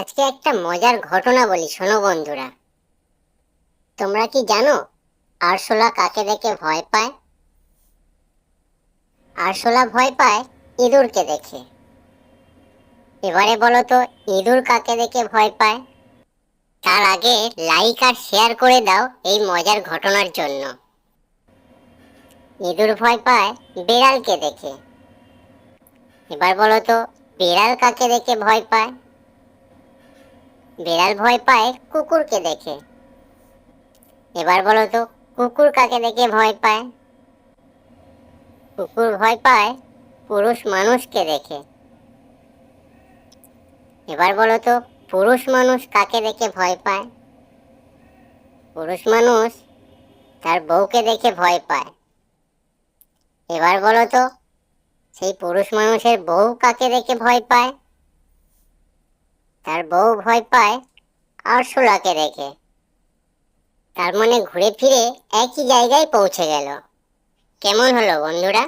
আজকে একটা মজার ঘটনা বলি, শোনো বন্ধুরা। তোমরা কি জানো আরশোলা কাকে দেখে ভয় পায়? আরশোলা ভয় পায় ইঁদুরকে দেখে। এবারে বলো তো, ইঁদুর কাকে দেখে ভয় পায়? তার আগে লাইক আর শেয়ার করে দাও এই মজার ঘটনার জন্য। ইঁদুর ভয় পায় বিড়ালকে দেখে। এবার বলো তো, বিড়াল কাকে দেখে ভয় পায়? বিড়াল ভয় পায়, কুকুরকে দেখে। এবার বলো তো, কুকুর কাকে দেখে ভয় পায়? কুকুর ভয় পায় পুরুষ মানুষকে দেখে। এবার বলো তো, পুরুষ মানুষ কাকে দেখে ভয় পায়? পুরুষ মানুষ তার বউকে দেখে ভয় পায়। এবার বলো তো, সেই পুরুষ মানুষের বউ কাকে দেখে ভয় পায়? তার বউ ভয় পায় আরশোলাকে দেখে। তার মনে ঘুরে ফিরে একই জায়গায় পৌঁছে গেল। কেমন হলো বন্ধুরা?